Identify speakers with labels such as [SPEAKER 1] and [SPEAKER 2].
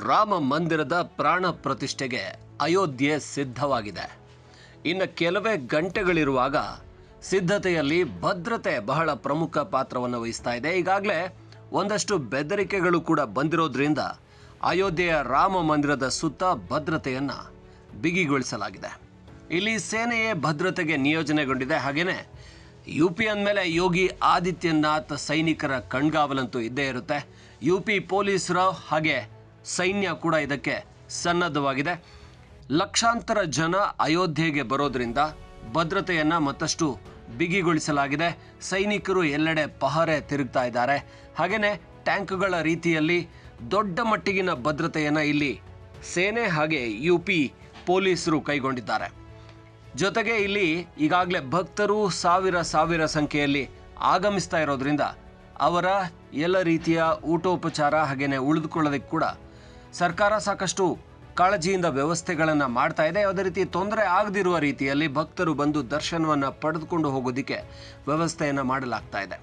[SPEAKER 1] ರಾಮ ಮಂದಿರದ ಪ್ರಾಣ ಪ್ರತಿಷ್ಠೆಗೆ ಅಯೋಧ್ಯೆ ಸಿದ್ಧವಾಗಿದೆ. ಇನ್ನು ಕೆಲವೇ ಗಂಟೆಗಳಿರುವಾಗ ಸಿದ್ಧತೆಯಲ್ಲಿ ಭದ್ರತೆ ಬಹಳ ಪ್ರಮುಖ ಪಾತ್ರವನ್ನು ವಹಿಸ್ತಾ ಇದೆ. ಈಗಾಗಲೇ ಒಂದಷ್ಟು ಬೆದರಿಕೆಗಳು ಕೂಡ ಬಂದಿರೋದ್ರಿಂದ ಅಯೋಧ್ಯೆಯ ರಾಮ ಮಂದಿರದ ಸುತ್ತ ಭದ್ರತೆಯನ್ನು ಬಿಗಿಗೊಳಿಸಲಾಗಿದೆ. ಇಲ್ಲಿ ಸೇನೆಯೇ ಭದ್ರತೆಗೆ ನಿಯೋಜನೆಗೊಂಡಿದೆ. ಹಾಗೆಯೇ ಯು ಪಿ ಅಂದಮೇಲೆ ಯೋಗಿ ಆದಿತ್ಯನಾಥ್ ಸೈನಿಕರ ಕಣ್ಗಾವಲಂತೂ ಇದ್ದೇ ಇರುತ್ತೆ. ಯು ಪಿ ಪೊಲೀಸರು ಹಾಗೆ ಸೈನ್ಯ ಕೂಡ ಇದಕ್ಕೆ ಸನ್ನದ್ಧವಾಗಿದೆ. ಲಕ್ಷಾಂತರ ಜನ ಅಯೋಧ್ಯೆಗೆ ಬರೋದ್ರಿಂದ ಭದ್ರತೆಯನ್ನು ಮತ್ತಷ್ಟು ಬಿಗಿಗೊಳಿಸಲಾಗಿದೆ. ಸೈನಿಕರು ಎಲ್ಲೆಡೆ ಪಹರೆ ತಿರುಗ್ತಾ ಇದ್ದಾರೆ. ಹಾಗೆಯೇ ಟ್ಯಾಂಕ್ಗಳ ರೀತಿಯಲ್ಲಿ ದೊಡ್ಡ ಮಟ್ಟಿಗಿನ ಭದ್ರತೆಯನ್ನು ಇಲ್ಲಿ ಸೇನೆ ಹಾಗೆ ಯು ಪಿ ಪೊಲೀಸರು ಕೈಗೊಂಡಿದ್ದಾರೆ. ಜೊತೆಗೆ ಇಲ್ಲಿ ಈಗಾಗಲೇ ಭಕ್ತರು ಸಾವಿರ ಸಾವಿರ ಸಂಖ್ಯೆಯಲ್ಲಿ ಆಗಮಿಸ್ತಾ ಇರೋದ್ರಿಂದ ಅವರ ಎಲ್ಲ ರೀತಿಯ ಊಟೋಪಚಾರ ಹಾಗೆಯೇ ಉಳಿದುಕೊಳ್ಳೋದಕ್ಕೆ ಕೂಡ ಸರ್ಕಾರ ಸಾಕಷ್ಟು ಕಾಳಜಿಯಿಂದ ವ್ಯವಸ್ಥೆಗಳನ್ನು ಮಾಡ್ತಾ ಇದೆ. ಯಾವುದೇ ರೀತಿ ತೊಂದರೆ ಆಗದಿರುವ ರೀತಿಯಲ್ಲಿ ಭಕ್ತರು ಬಂದು ದರ್ಶನವನ್ನು ಪಡೆದುಕೊಂಡು ಹೋಗೋದಕ್ಕೆ ವ್ಯವಸ್ಥೆಯನ್ನು ಮಾಡಲಾಗ್ತಾ ಇದೆ.